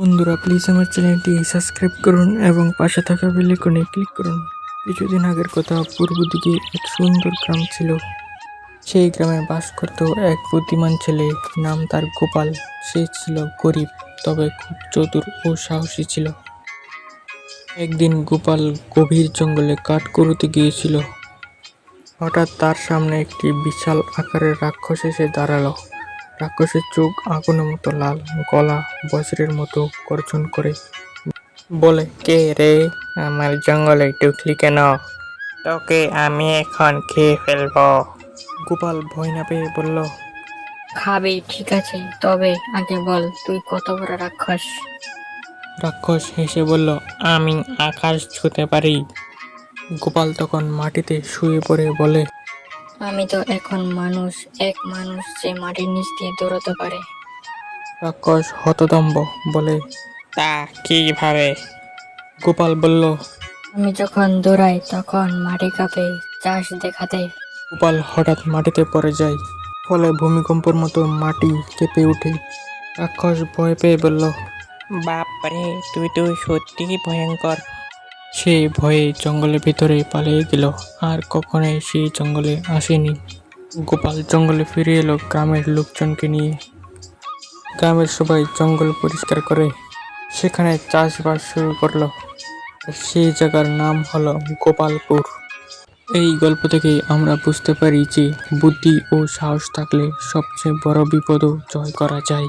বন্ধুরা প্লিজ আমার চ্যানেলটি সাবস্ক্রাইব করুন এবং পাশে থাকা বেল আইকনে ক্লিক করুন। কিছুদিন আগের কথা, পূর্ব দিকে এক সুন্দর গ্রাম ছিল। সেই গ্রামে বাস করত এক বুদ্ধিমান ছেলে, নাম তার গোপাল। সে ছিল গরিব, তবে খুব চতুর ও সাহসী ছিল। একদিন গোপাল গভীর জঙ্গলে কাঠ করতে গিয়েছিল। হঠাৎ তার সামনে একটি বিশাল আকারের রাক্ষস এসে দাঁড়াল। রাক্ষসের চোখ আগুনের মতো লাল গলা বজ্রের মতো গর্জন করে। বলে কে রে? আমার জঙ্গলে ঢুকলি কেন? তোকে আমি এখন খেয়ে ফেলব। গোপাল ভয় না পেয়ে বলল খাবি ঠিক আছে তবে আগে বল তুই কত বড় রাক্ষস? রাক্ষস হেসে বলল আমি আকাশ ছুঁতে পারি। গোপাল তখন মাটিতে শুয়ে পড়ে বলে আমি তো এখন মানুষ এক মানুষ যে মাটির নিচ দিয়ে দৌড়াতে পারে। রাক্ষস হতদম্ব বলে। তা কীভাবে? গোপাল বলল আমি যখন দৌড়াই তখন মাটি কাঁপে চাষ দেখাতে। গোপাল হঠাৎ মাটিতে পড়ে যায় ফলে ভূমিকম্পর মতো মাটি কেঁপে ওঠে। রাক্ষস ভয় পেয়ে বলল বাপরে তুই তো সত্যি ভয়ঙ্কর। সে ভয়ে জঙ্গলের ভিতরে পালিয়ে গেল, আর কখনোই সেই জঙ্গলে আসেনি। গোপাল জঙ্গলে ফিরে এলো গ্রামের লোকজনকে নিয়ে। গ্রামের সবাই জঙ্গল পরিষ্কার করে সেখানে চাষবাস শুরু করল। সেই জায়গার নাম হলো গোপালপুর। এই গল্প থেকে আমরা বুঝতে পারি যে বুদ্ধি ও সাহস থাকলে সবচেয়ে বড় বিপদও জয় করা যায়।